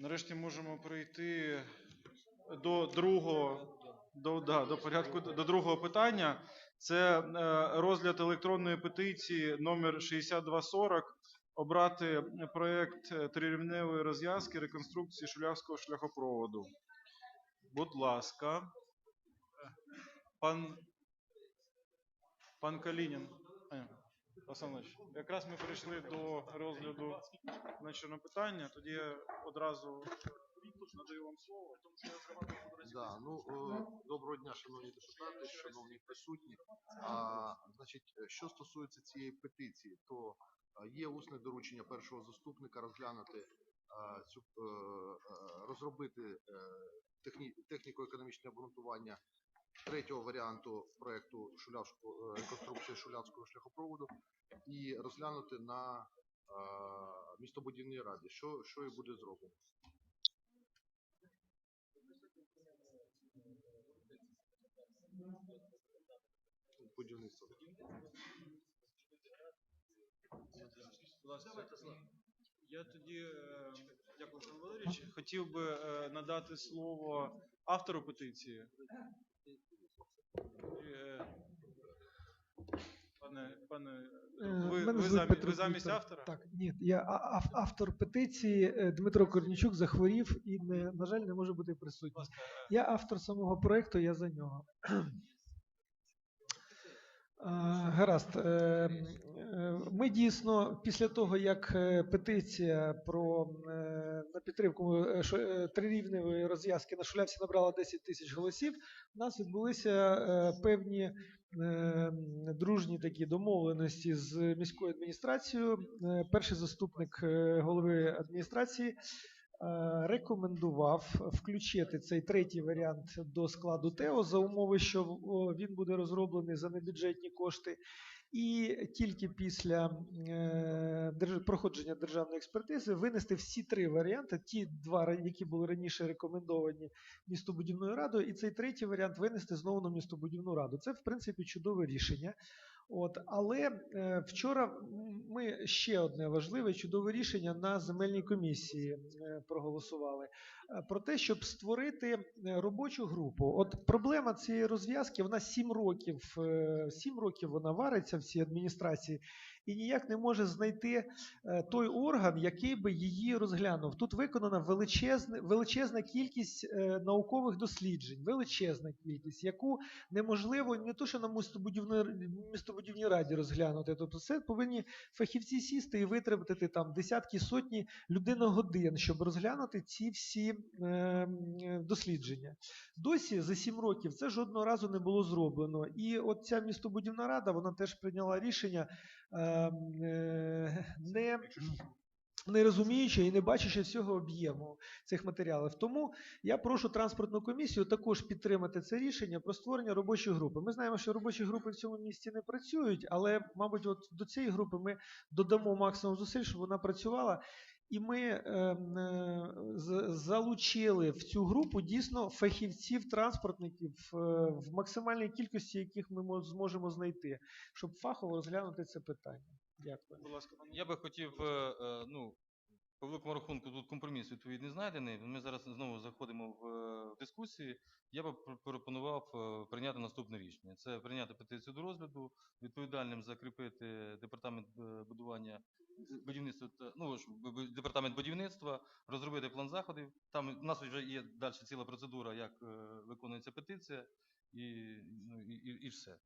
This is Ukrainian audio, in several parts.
Нарешті можемо перейти до другого, до, да, до порядку до другого питання. Це е, розгляд електронної петиції номер 6240 обрати проект е, трирівневої розв'язки реконструкції Шулявського шляхопроводу. Будь ласка. Пан, пан Калінін. А, якраз ми перейшли до розгляду значеного питання, тоді я одразу надаю вам слово. Да, ну, е, доброго дня, шановні депутати, шановні присутні. А, значить, що стосується цієї петиції, то е, є усне доручення першого заступника розглянути е, цю е, розробити техні, техніко-економічне обґрунтування третього варіанту Шулявського е, реконструкції Шулявського шляхопроводу і розглянути на е, містобудівній раді, що, що і буде зроблено. Будівництво. Я тоді, е, дякую, Валерійович, хотів би надати слово автору петиції. Е, Пане, пане, Е, ви, ви, замі- ви замість автора? Так, ні, я ав- автор петиції е, Дмитро Корнічук захворів і, не, на жаль, не може бути присутній. Я автор самого проєкту, я за нього. Гаразд. Е, Ми дійсно після того, як е, петиція про е, на підтримку трирівневої розв'язки на Шулявці набрала 10 тисяч голосів, у нас відбулися певні дружні такі домовленості з міською адміністрацією. Перший заступник голови адміністрації рекомендував включити цей третій варіант до складу ТЕО за умови, що він буде розроблений за небюджетні кошти. І тільки після е, проходження державної експертизи винести всі три варіанти, ті два, які були раніше рекомендовані містобудівною радою, і цей третій варіант винести знову на містобудівну раду. Це в принципі чудове рішення. От, але е, вчора ми ще одне важливе чудове рішення на земельній комісії е, проголосували про те, щоб створити е, робочу групу. От проблема цієї розв'язки, вона 7 років, 7 років вона вариться в цій адміністрації і ніяк не може знайти е, той орган, який би її розглянув. Тут виконана величезна, величезна кількість е, наукових досліджень, величезна кількість, яку неможливо не то, що на містобудівній, містобудівній раді розглянути. Тобто це повинні фахівці сісти і витратити там десятки сотні людиногодин, щоб розглянути ці всі е, дослідження. Досі за сім років це жодного разу не було зроблено. І от ця містобудівна рада вона теж прийняла рішення е, м, е, не. Не розуміючи і не бачачи всього об'єму цих матеріалів. Тому я прошу транспортну комісію також підтримати це рішення про створення робочої групи. Ми знаємо, що робочі групи в цьому місті не працюють, але, мабуть, от до цієї групи ми додамо максимум зусиль, щоб вона працювала. І ми ем, е, залучили в цю групу дійсно фахівців, транспортників е, в максимальній кількості, яких ми мо- зможемо знайти, щоб фахово розглянути це питання. Дякую. Будь ласка. Я би хотів, е, ну, по великому рахунку, тут компроміс відповідний знайдений. Ми зараз знову заходимо в е, дискусії. Я би пропонував е, прийняти наступне рішення: це прийняти петицію до розгляду, відповідальним закріпити департамент е, будування будівництва ну ж департамент будівництва, розробити план заходів. Там у нас вже є далі ціла процедура, як виконується петиція, і, ну, і, і, і все.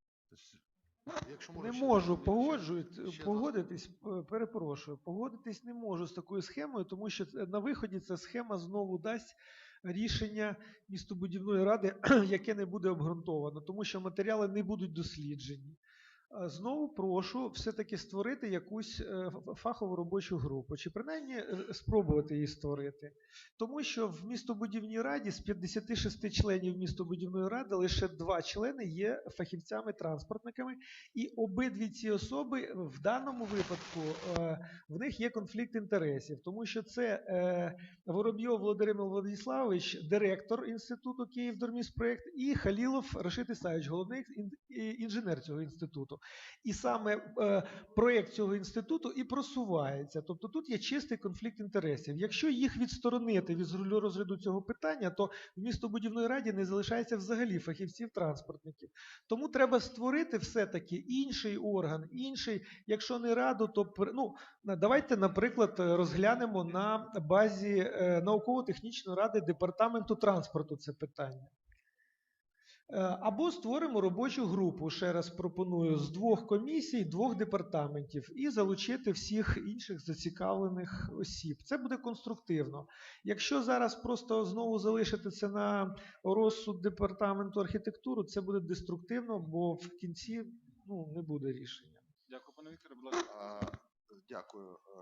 Якщо Не ще можу погоджують, ще- ще погодитись, е, перепрошую, погодитись не можу з такою схемою, тому що на виході ця схема знову дасть рішення містобудівної ради, яке не буде обґрунтовано, тому що матеріали не будуть досліджені. Знову прошу все-таки створити якусь е, фахову робочу групу, чи принаймні е, спробувати її створити. Тому що в містобудівній раді з 56 членів містобудівної ради лише два члени є фахівцями-транспортниками, і обидві ці особи в даному випадку е, в них є конфлікт інтересів, тому що це Воробйов Володимир Владиславович, директор інституту Київдорміспроект, і Халілов Рашид Ісаївич, головний інженер цього інституту. І саме е, проєкт цього інституту і просувається. Тобто тут є чистий конфлікт інтересів. Якщо їх відсторонити від розгляду цього питання, то в містобудівної раді не залишається взагалі фахівців-транспортників. Тому треба створити все-таки інший орган, інший, якщо не раду, то ну, давайте, наприклад, розглянемо на базі е, науково-технічної ради департаменту транспорту це питання. Е, Або створимо робочу групу, ще раз пропоную, з двох комісій, двох департаментів і залучити всіх інших зацікавлених осіб. Це буде конструктивно. Якщо зараз просто знову залишити це на розсуд департаменту архітектури, це буде деструктивно, бо в кінці ну, не буде рішення. Дякую, пане Вікторе, будь ласка. А, Дякую. Е,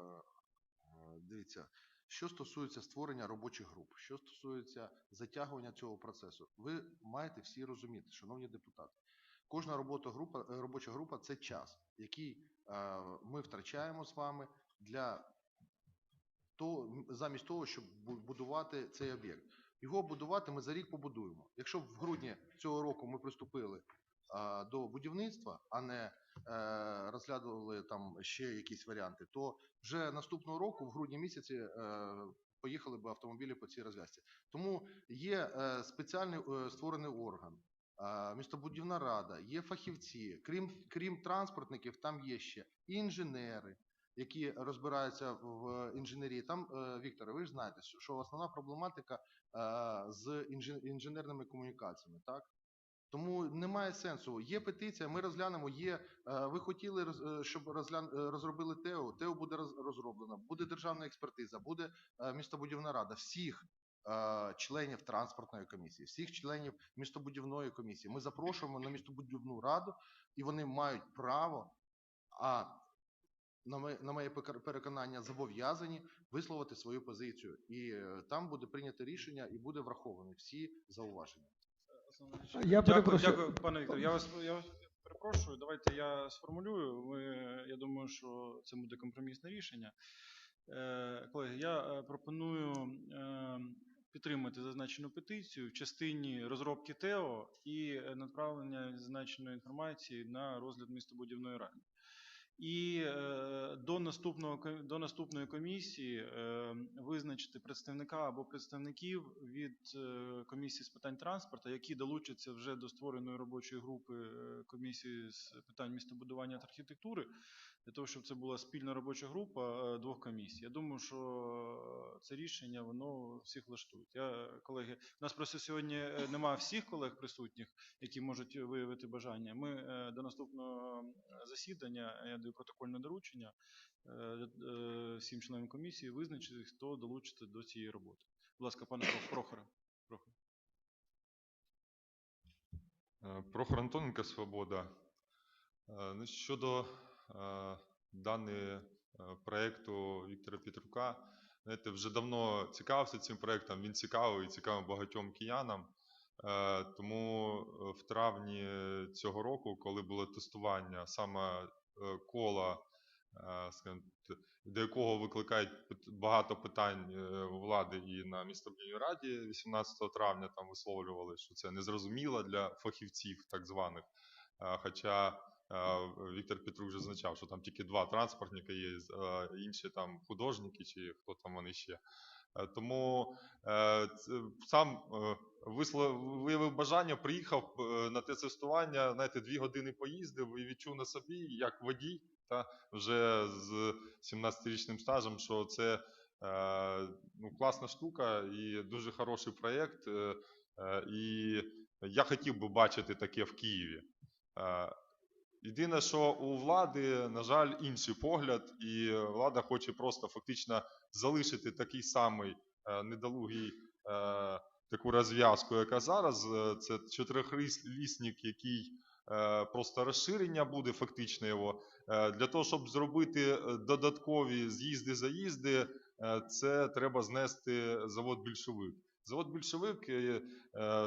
е, Дивіться, що стосується створення робочих груп, що стосується затягування цього процесу, ви маєте всі розуміти, шановні депутати, кожна робота група, е, робоча група це час, який е, ми втрачаємо з вами для того, замість того, щоб будувати цей об'єкт. Його будувати ми за рік побудуємо. Якщо в грудні цього року ми приступили до будівництва, а не е, розглядували там ще якісь варіанти, то вже наступного року, в грудні місяці, е, поїхали б автомобілі по цій розв'язці. Тому є е, спеціальний створений орган, містобудівна рада, є фахівці. Крім, крім транспортників, там є ще інженери, які розбираються в інженерії. Там, Вікторе, ви ж знаєте, що- основна проблематика з інженерними комунікаціями, так? Тому немає сенсу. Є петиція, ми розглянемо. Є е, ви хотіли, е, щоб розглян, е, розробили ТЕО. ТЕО буде роз- розроблено, буде державна експертиза, буде містобудівна рада. Всіх членів транспортної комісії, всіх членів містобудівної комісії. Ми запрошуємо на містобудівну раду, і вони мають право. А на моє, переконання зобов'язані висловити свою позицію, і там буде прийнято рішення, і буде враховані всі зауваження. Я дякую, перепрошую. дякую, пане Віктор. Я вас я вас перепрошую. Давайте я сформулюю. Ми, я думаю, що це буде компромісне рішення. Е, колеги, я е, пропоную е, підтримати зазначену петицію в частині розробки ТЕО і направлення зазначеної інформації на розгляд містобудівної ради. І е, до наступного до наступної комісії е, визначити представника або представників від е, комісії з питань транспорту, які долучаться вже до створеної робочої групи комісії з питань містобудування та архітектури, для того, щоб це була спільна робоча група е, двох комісій. Я думаю, що це рішення воно всіх влаштує. Я колеги, у нас просто сьогодні е, немає всіх колег присутніх, які можуть виявити бажання. Ми е, до наступного е, засідання я даю протокольне доручення е, е, всім членам комісії визначити, хто долучиться до цієї роботи. Будь ласка, пане Прох- Прохоре. Прохор. Е, Прохор Антоненко, Свобода. Е, Щодо е, даного е, проєкту Віктора Петрука, знаєте, вже давно цікавився цим проєктом, він цікавий і цікавий багатьом киянам. Е, Тому в травні цього року, коли було тестування саме кола, скажімо, до якого викликають багато питань у влади і на містобудівній раді 18 травня там висловлювали, що це незрозуміло для фахівців так званих. Хоча Віктор Петрук вже зазначав, що там тільки два транспортника є, інші там художники чи хто там вони ще. Е, Тому е, сам е, виявив бажання, приїхав на те тестування, знаєте, дві години поїздив і відчув на собі, як водій, та вже з 17-річним стажем, що це ну, класна штука і дуже хороший проєкт. І я хотів би бачити таке в Києві. Єдине, що у влади, на жаль, інший погляд, і влада хоче просто фактично залишити такий самий е, недолугий е, таку розв'язку, яка зараз. Е, Це чотирихлісник, який просто розширення буде фактично його. Для того, щоб зробити додаткові з'їзди-заїзди, це треба знести завод більшовик. Завод більшовик е,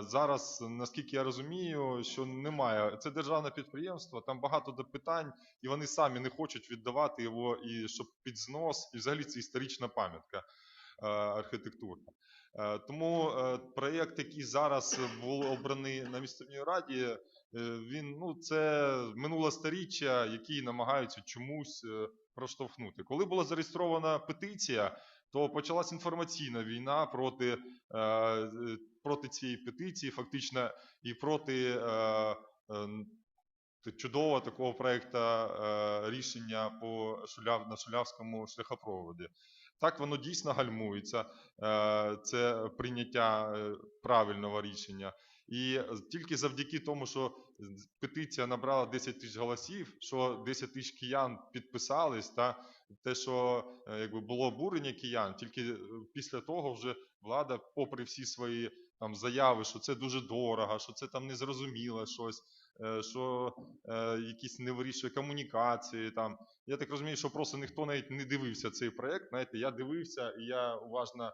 зараз, наскільки я розумію, що немає. Це державне підприємство, там багато до питань, і вони самі не хочуть віддавати його, і щоб під знос, і взагалі це історична пам'ятка е, архітектурна. Е, Тому проєкт, який зараз був обраний на місцевій раді, він ну це минуле сторіччя, який намагаються чомусь проштовхнути. Коли була зареєстрована петиція, то почалась інформаційна війна проти, проти цієї петиції, фактично, і проти е, е, чудового такого проекту е, рішення по Шуляв, на Шулявському шляхопроводі. Так воно дійсно гальмується, е, це прийняття е, правильного рішення. І тільки завдяки тому, що петиція набрала 10 тисяч голосів, що 10 тисяч киян підписались, та те, що е, якби було обурення киян, тільки е, після того вже влада, попри всі свої там заяви, що це дуже дорого, що це там незрозуміло щось, е, що е, якісь не вирішує комунікації. Там я так розумію, що просто ніхто навіть не дивився цей проект. Знаєте, я дивився і я уважно е,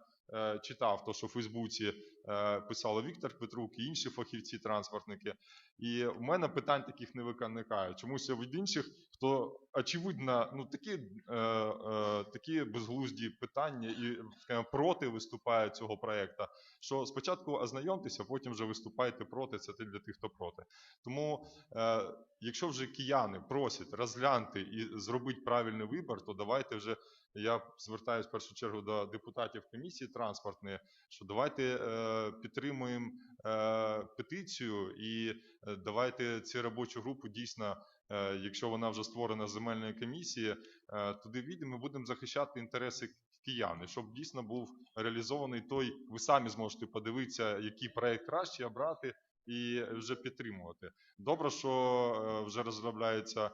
читав то, що в Фейсбуці е, писало Віктор Петрук і інші фахівці, транспортники. І в мене питань таких не виникає. Чомусь від інших, хто очевидно, ну такі, е, е, такі безглузді питання і проти виступають цього проекту. Що спочатку ознайомтеся, потім вже виступайте проти. Це для тих, хто проти. Тому, е, якщо вже кияни просять розглянути і зробити правильний вибір, то давайте вже. Я звертаюся в першу чергу до депутатів комісії транспортної, що давайте е, підтримуємо е, петицію і е, давайте цю робочу групу дійсно, якщо вона вже створена з земельної комісії, туди війдемо і будемо захищати інтереси киян, і щоб дійсно був реалізований той, ви самі зможете подивитися, який проект краще обрати і вже підтримувати. Добре, що вже розробляється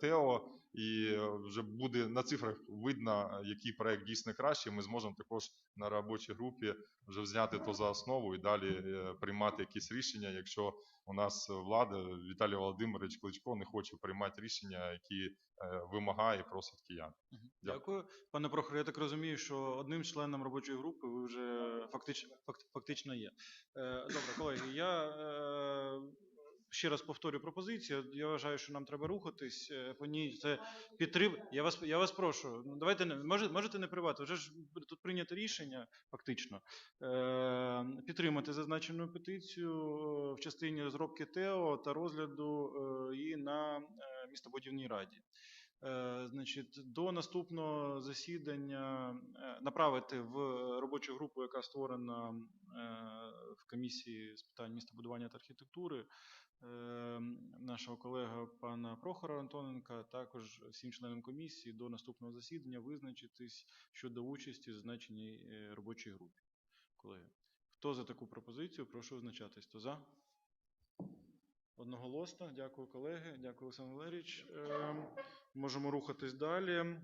ТЕО, і е, вже буде на цифрах видно, е, який проект дійсно краще. Ми зможемо також на робочій групі вже взяти то за основу і далі е, приймати якісь рішення, якщо у нас влада Віталій Володимирович Кличко не хоче приймати рішення, які е, вимагає і просить киян. Дякую. Дякую. Пане Прохор, я так розумію, що одним членом робочої групи ви вже фактично, фактично є. Е, Добре, колеги, я е, ще раз повторю пропозицію. Я вважаю, що нам треба рухатись е, по ній. Це підтрим. Я вас, я вас прошу. ну, Давайте не може, можете не привати. Вже ж тут прийнято рішення, фактично, е, підтримати зазначену петицію е, в частині розробки ТЕО та розгляду її на містобудівній раді. Е, Значить, до наступного засідання е, направити в робочу групу, яка створена е, в комісії з питань містобудування та архітектури, нашого колега пана Прохора Антоненка, також всім членам комісії до наступного засідання визначитись щодо участі в зазначеній робочій групі. Колеги, хто за таку пропозицію? Прошу визначатись. Хто за? Одноголосно. Дякую, колеги. Дякую, Олександр Валерійович. Е, Можемо рухатись далі.